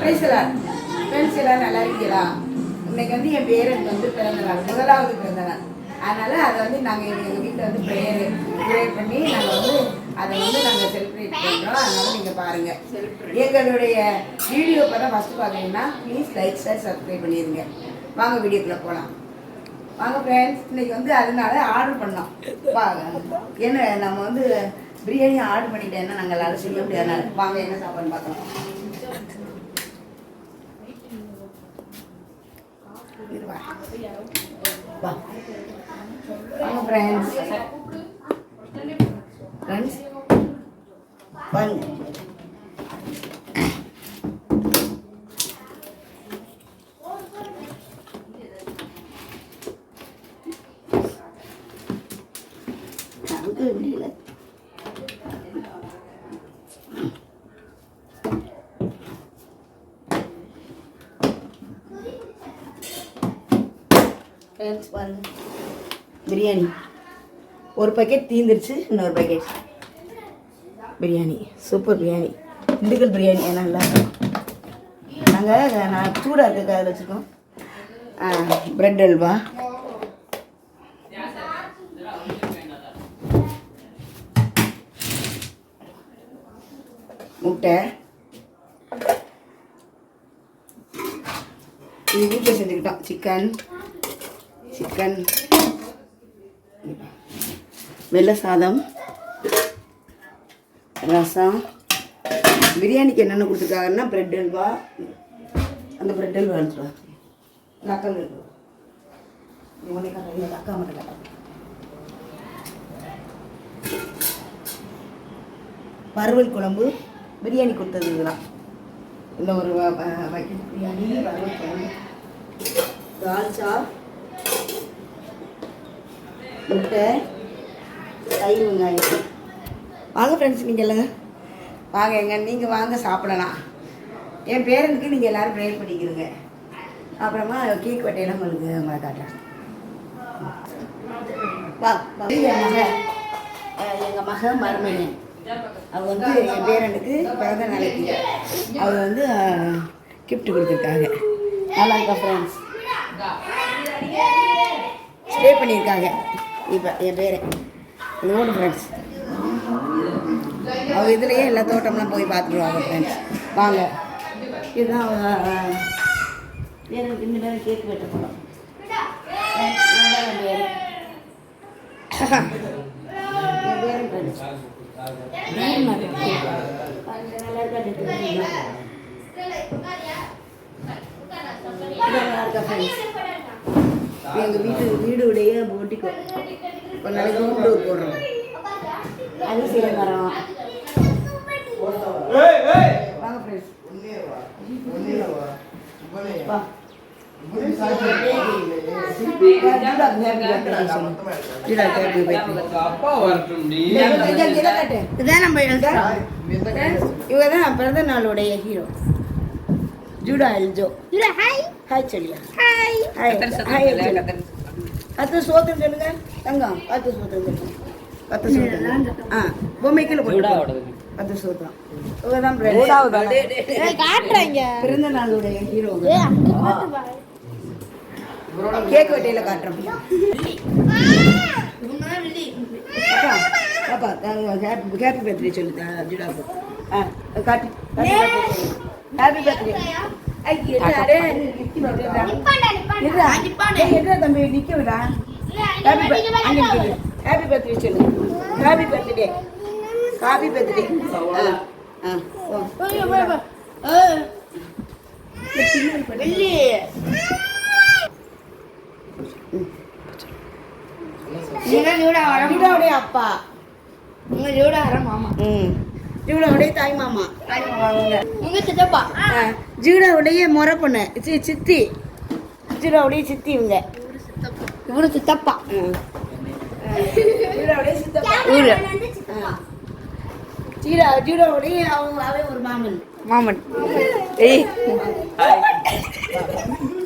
பிரைஸ்லாம் friends எல்லாம் நல்லா இருக்கீங்களா? இன்னைக்கு வந்து என் பேரனுக்கு வந்து பிறந்த நாள் முதலாவது பிறந்த நாள். அதனால அதை வந்து நாங்கள் எங்கள் வீட்டில் வந்து ப்ரேயர் ப்ரேயர் பண்ணி நாங்கள் வந்து அதை வந்து நாங்கள் செலிப்ரேட் பண்ணுறோம் அதனால நீங்கள் பாருங்கள் எங்களுடைய வீடியோ இப்போ தான் ஃபஸ்ட்டு பார்த்தீங்கன்னா ப்ளீஸ் லைக் ஷேர் சப்ஸ்கிரைப் பண்ணிடுங்க. வாங்க வீடியோக்குள்ளே போகலாம் வாங்க ஃப்ரெண்ட்ஸ் இன்னைக்கு வந்து அதனால ஆர்டர் பண்ணோம். வாங்க என்ன நம்ம வந்து பிரியாணி ஆர்டர் பண்ணிட்டேன்னா நாங்கள் எல்லாரும் செய்ய முடியாதனால வாங்க என்ன சாப்பாடு பார்க்கலாம். இரு வா. வா வாங்க ஃப்ரெண்ட்ஸ் ஃப்ரெண்ட்ஸ் வாங்க நமக்கு முடியல ஃப்ரெண்ட்ஸ் பாருங்க. பிரியாணி. ஒரு பாக்கெட் தீந்துருச்சு இன்னொரு பாக்கெட் பிரியாணி. சூப்பர் பிரியாணி. திண்டுக்கல் பிரியாணி ஏன்னா நல்லா நாங்கள் நான் சூடாக இருக்க அதில் வச்சுருக்கோம். ப்ரெட் அல்வா. முட்டை. இது வீட்டில் செஞ்சுக்கிட்டோம். சிக்கன் சிக்கன் வெள்ளை சாதம் ரசம். பிரியாணிக்கு என்னென்ன கொடுத்துருக்காங்கன்னா ப்ரெட் அல்வா அந்த ப்ரெட் அல்வா எடுத்துருவா நக்கல் எடுத்துருவா அக்கா மட்டும் பருவல் வறுவல் குழம்பு பிரியாணி கொடுத்தது இதெல்லாம். இந்த ஒரு வ- வ- பிரியாணி வறுவல் குழம்பு. தால்ச்சா முட்டை தயிர் வெங்காயம் வாங்க ஃப்ரெண்ட்ஸ் நீங்கள் இல்லைங்க வாங்க எங்க நீங்கள் வாங்க சாப்பிடலாம். என் பேரனுக்கு நீங்கள் எல்லோரும் ப்ரேயர் பண்ணிக்கிறீங்க அப்புறமா கேக் வெட்டையெல்லாம் உங்களுக்கு உங்களை காட்டுறேன். வா என் மக. எங்கள் மக மருமகன். அவங்க வந்து என் பேரனுக்கு பிறந்த நாளைக்கு அவங்க வந்து கிஃப்ட் கொடுத்துருக்காங்க. நல்லா இருக்கா ஃப்ரெண்ட்ஸ் ஸ்டே பண்ணியிருக்காங்க. இப்போ என் பேர். இது ஓடு ஃப்ரெண்ட்ஸ் அவங்க இதுலேயே எல்லா தோட்டம்லாம் போய் பார்த்துருவாங்க ஃப்ரெண்ட்ஸ் வாங்க. இதுதான் பேரனுக்கு இந்த பேர் கேக் வெட்ட போகிறோம்? நல்லா இருக்கா ஃப்ரெண்ட்ஸ் எங்கள் வீட்டு வீடுடைய போட்டிக்கோ. இப்போ நாளைக்கு கூப்பிட்டு போடுறோம். அரிசியில் மரம் வாங்க ஃப்ரெண்ட்ஸ் இவங்க தான் பிறந்த நாளுடைய hero Juda Eljo hi. Hi சொல்லியா ஹாய் ஹாய் ஹாய் கத்து சோத்துன்னு சொல்லுங்க தங்கம் கத்து சோத்துன்னு சொல்லுங்க கத்து சோத்து ஆ பொம்மைக்குள்ள போட்டு கத்து சோத்துலாம் இவங்க தான் பிறந்த- காட்டுறேங்க. பிறந்த நாளுடைய ஹீரோ கேக் வெட்டையில காட்டுறோம் அப்பா பாப்பா ஹாப்பி பர்த்டே சொல்லு ஜுடா ஆ காட்டு ஹாப்பி பர்த்டே தம்பி நிக்க விடா ஹாப்பி பர்த்டே சொல்லு. ஹாப்பி பர்த்டே ஹாப்பி பர்த்டே அப்பா. உங்க ஜூடா மாமா. ம். ஜூடாவுடைய தாய் மாமா. உங்க சித்தப்பா. ஜீடாவுடைய முறை பொண்ணு. சி சித்தி. ஜீடாவுடைய சித்தி இவங்க. இவரு சித்தப்பா. ஆ. ஜீடா ஜீடாவுடைய அவங்க அவன் ஒரு மாமன். மாமன். ஏய்.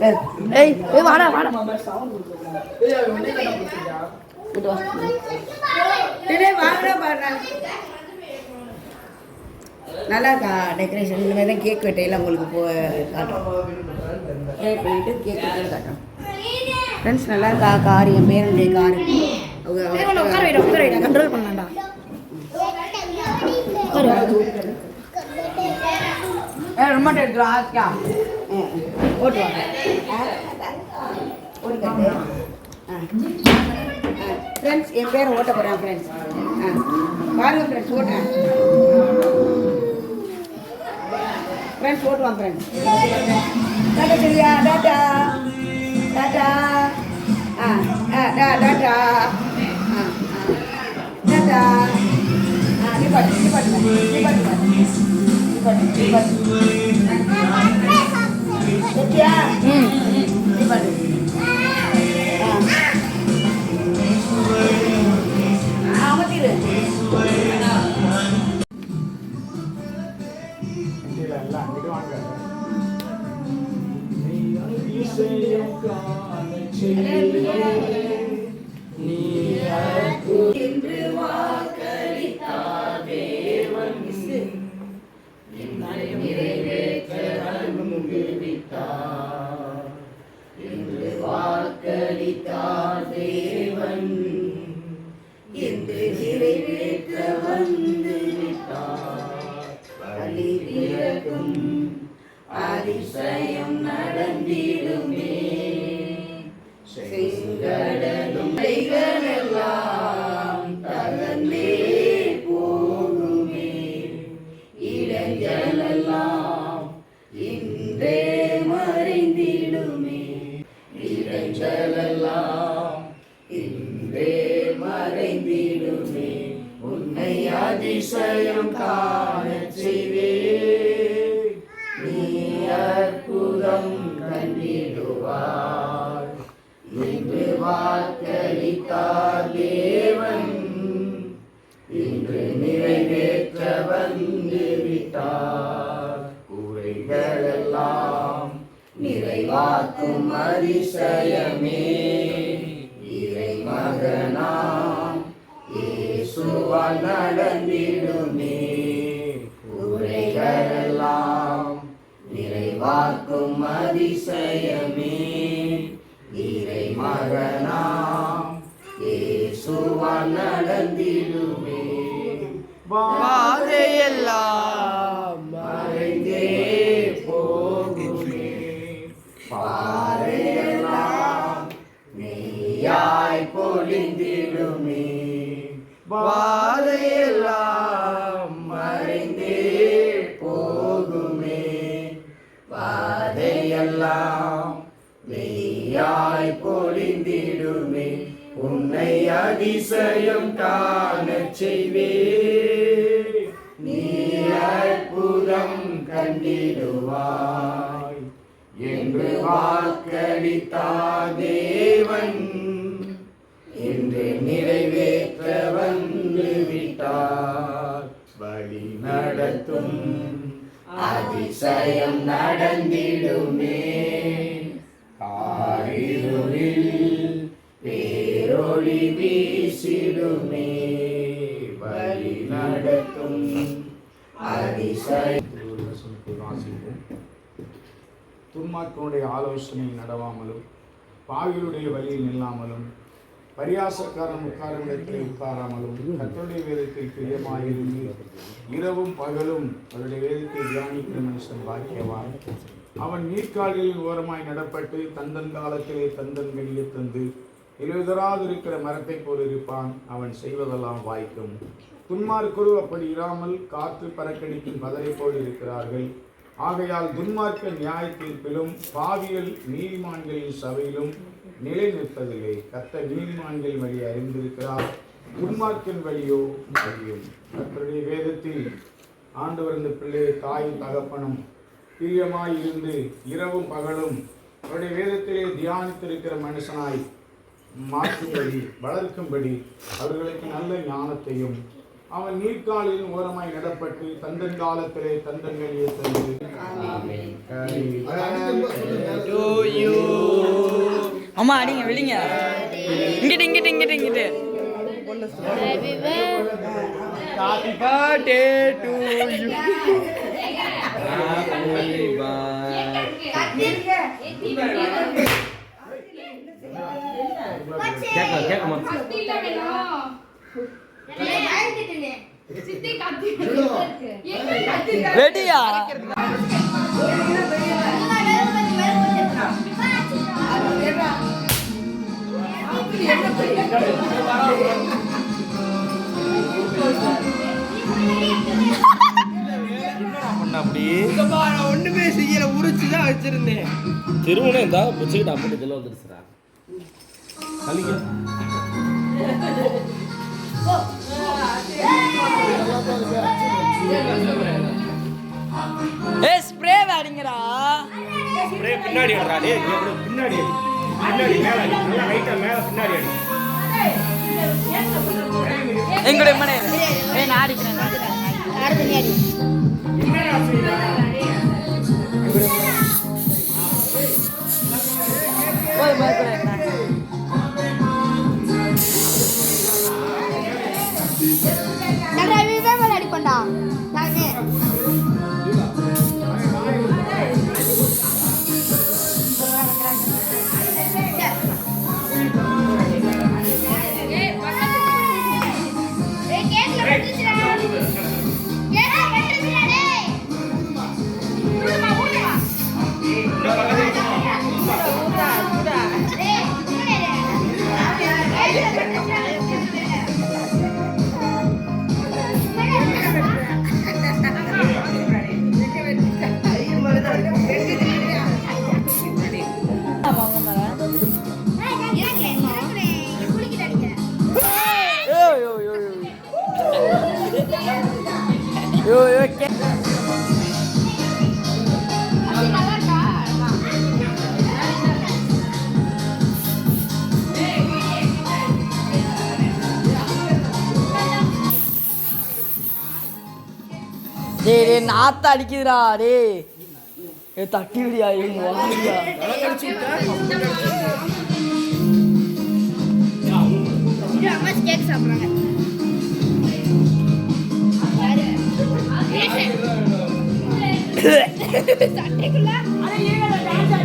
ஏய் ஏய் வாடா வாடா. வாங்கடா பாருடா. நல்லா இருக்கா டெக்கரேஷன் இந்த மாதிரி தான் கேக் வெட்டையில் உங்களுக்கு போ காட்டும் ட்ரை பண்ணிவிட்டு கேக் வெட்டையில் காட்டும் ஃப்ரெண்ட்ஸ் நல்லா இருக்கா கார் என் பேருடைய கார். உட்கார வைடா உட்கார வைடா கண்ட்ரோல் பண்ணலாம்டா. ரொம்ப எடுத்துரும் ஆஸ்கா. ஓட்டு வாங்க ஓட்டு கட்டு. ஃப்ரெண்ட்ஸ் என் பேர் ஓட்ட போகிறேன் ஃப்ரெண்ட்ஸ் ஆ. பாருங்க ஃப்ரெண்ட்ஸ் ஓட்டுறேன் ஃப்ரெண்ட்ஸ் ஓட்டுவான் ஃப்ரெண்ட்ஸ் டாட்டா சொல்லியா டாட்டா டாட்டா ஆ ஆ டா டாட்டா ஆ ஆ டாட்டா ஆ நிப்பாட்டு நிப்பாட்டு நிப்பாட்டு நிப்பாட்டு நிப்பாட்டு ஓகேயா ம் நிப்பாட்டு ஆ என்று செங்கடலும் எல்லாம் தகர்ந்தே போகுமே. இடைஞ்சலெல்லாம் இன்றே மறைந்திடுமே. இடைஞ்சலெல்லாம் இன்றே மறைந்திடுமே. உன்னை அதிசயம் காண செய்வே வாக்களித்தார் தேவன். இன்று நிறைவேற்ற வந்து விட்டார் குறைகளெல்லாம் நிறைவாக்கும் அதிசயமே. இறை மகனாம் இயேசுவால் நடந்திடுமே. குறைகளெல்லாம் நிறைவாக்கும் அதிசயமே. இறை மகனாம் இயேசுவால் நடந்திடுமே பாதையெல்லாம் மறைந்தே போகுமே. பாறையெல்லாம் நீயாய் பொழிந்திடுமே. உன்னை அதிசயம் காண செய்வே. நீ அற்புதம் கண்டிடுவாய். என்று வாக்களித்தா தேவன். என்று நிறைவேற்ற வந்து விட்டார். வழி நடத்தும். அதிசயம் நடந்திடுமே. ஆரிருளில் பேரொளி வீசிடுமே வழி நடத்தும் அதிசய துன்மார்க்கனுடைய ஆலோசனை நடவாமலும் பாவியுடைய வழியில் நில்லாமலும் பரியாசக்காரன் உட்காரும் உட்காராமலும் கத்தருடைய வேதத்தில் பிரியமாயிருந்து இரவும் பகலும் அவருடைய வேதத்தை தியானிக்கிற மனுஷன் பாக்கியவான். அவன் நீர்க்கால்களின் ஓரமாய் நடப்பட்டு தந்தன் காலத்திலே தந்தன் வெளியே தந்து எழுதராதிருக்கிற மரத்தைப் போல் இருப்பான். அவன் செய்வதெல்லாம் வாய்க்கும். துன்மார்க்கரு அப்படி இராமல் காற்று பறக்கடிக்கும் பதரை போல் இருக்கிறார்கள். ஆகையால் துன்மார்க்க நியாய தீர்ப்பிலும் பாவியல் நீதிமான்களின் சபையிலும் நிலை நிற்பதில்லை கத்த நீதிமான்கள் வழி அறிந்திருக்கிறார். துன்மார்க்கின் வழியோ அறியும் கத்தருடைய வேதத்தில் ஆண்டவர் இந்த பிள்ளையை தாயும் தகப்பனும் பிரியமாய் இருந்து இரவும் பகலும் அவருடைய வேதத்திலே தியானித்திருக்கிற மனுஷனாய் மாற்றும்படி வளர்க்கும்படி அவர்களுக்கு நல்ல ஞானத்தையும் அவன் நீர்க்காலில் ஓரமாய் நடப்பட்டு தந்தன் காலத்திலே தந்தங்களிலே தந்து அம்மா அடிங்க வெளிங்க இங்கிட்டு இங்கிட்டு இங்கிட்டு இங்கிட்டு. ஹாப்பி பர்த்டே டு யூ ரெடியா? நான் ஒண்ணுமே செய்யல உரிச்சு தான் வச்சிருந்தேன். திருமணம் இருந்தா பிடிச்சிக்கிட்டு அப்படி இதில் வந்துருச்சுடா கலிங்க ஏ ஸ்ப்ரே வாடிங்கடா பின்னாடி விடுறா டேய் இங்க அப்படியே பின்னாடி அடி. பின்னாடி மேல அடி. நல்லா லைட்டா மேல பின்னாடி அடி. எங்களுடைய மனை ஏய் நான் அடிக்கிறேன் அடுத்து நீ அடி 살아났습니다. யோ யோ டேய் நாத்த அடிக்குதுடா டேய். ஏ தட்டி விடியா இவங்க வாங்கயா கேக் சாப்பிட்றாங்க. சட்டைக்குள்ள யோ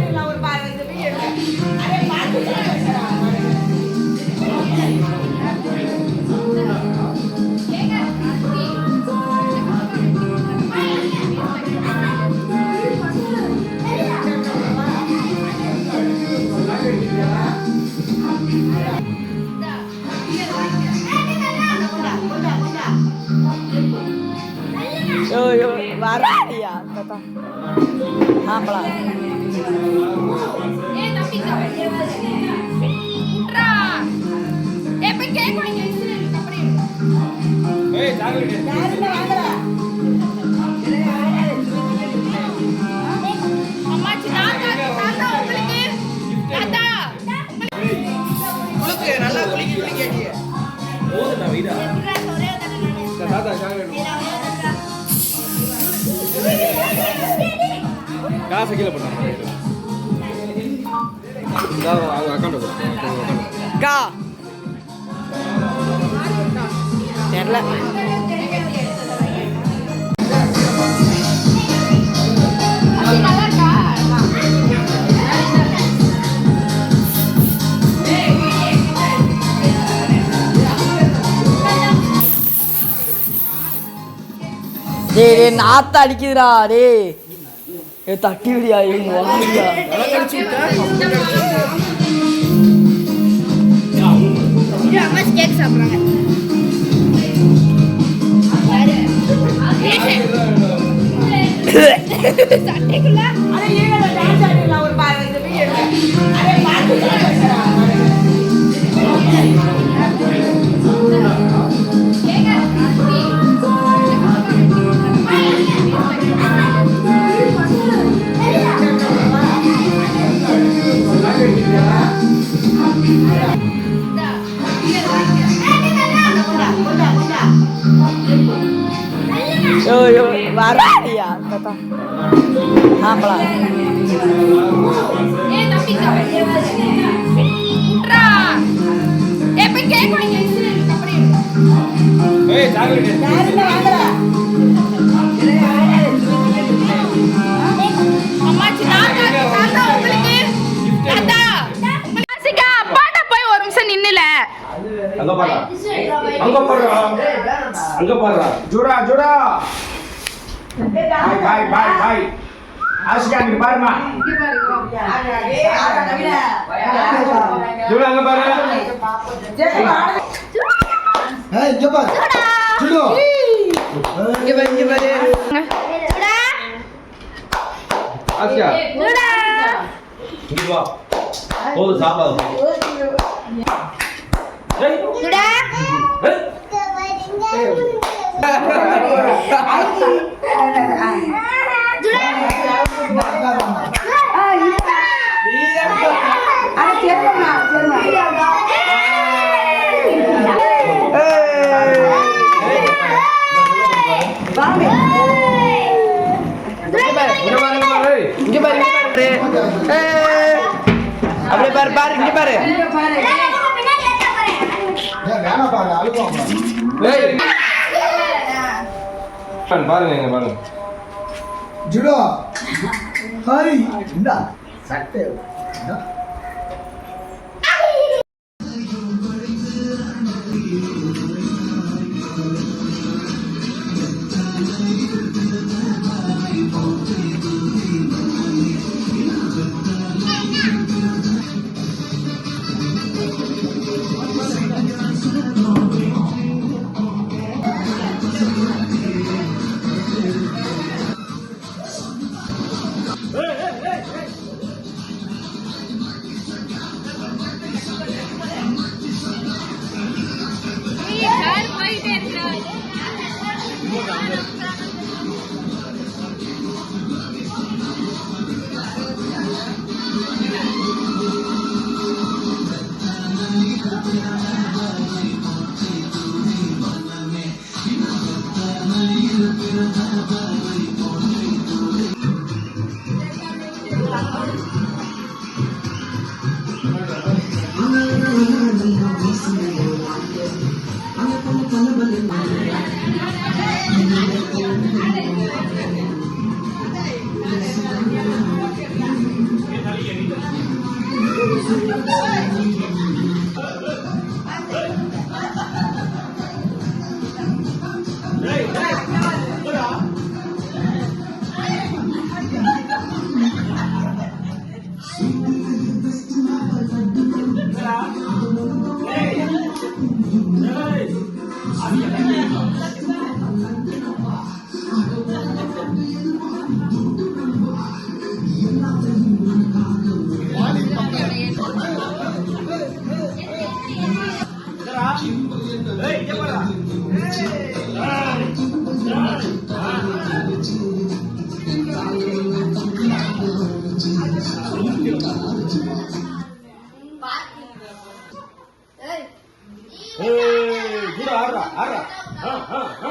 கீழே போட்டாங்க அக்கௌண்ட் தெரியல. நாத்த அடிக்குதுடா டேய். ஏ தட்டி விடியா இவங்க வாங்கயா அம்மாச்சி கேக் சாப்பிடுறாங்க யாரு சட்டைக்குள்ள யோ நின்னுல. அங்க பாரு. அங்க பாரு. அங்க பாரு. ஜுடா ஜுடா. பாய் பாய் பாய் பாய் ஆசிகா இங்க பாருமா ஜூடா அங்க பாரு ஏய் இங்க பாரு சுடு இங்க பாரு இங்க பாரு ஆசியா இங்க வா போதும் சாப்பாடு ஏய் ஏய் அட சரிம்மா சரிம்மா இங்க பாரு இங்க பாரு இங்க பாரு இங்க பாரு ஏய். அப்படியே பாரு பாரு இங்க பாரு ஏன் வேணாம் பாரு அழுவாங்க ஏய் பாருங்க இங்க பாருங்க. ஜுடா. ஹாய். இந்தா. சட்டை. ஏய் ஜூடா ஆடுறா ஆடுறா ஆ ஆ ஆ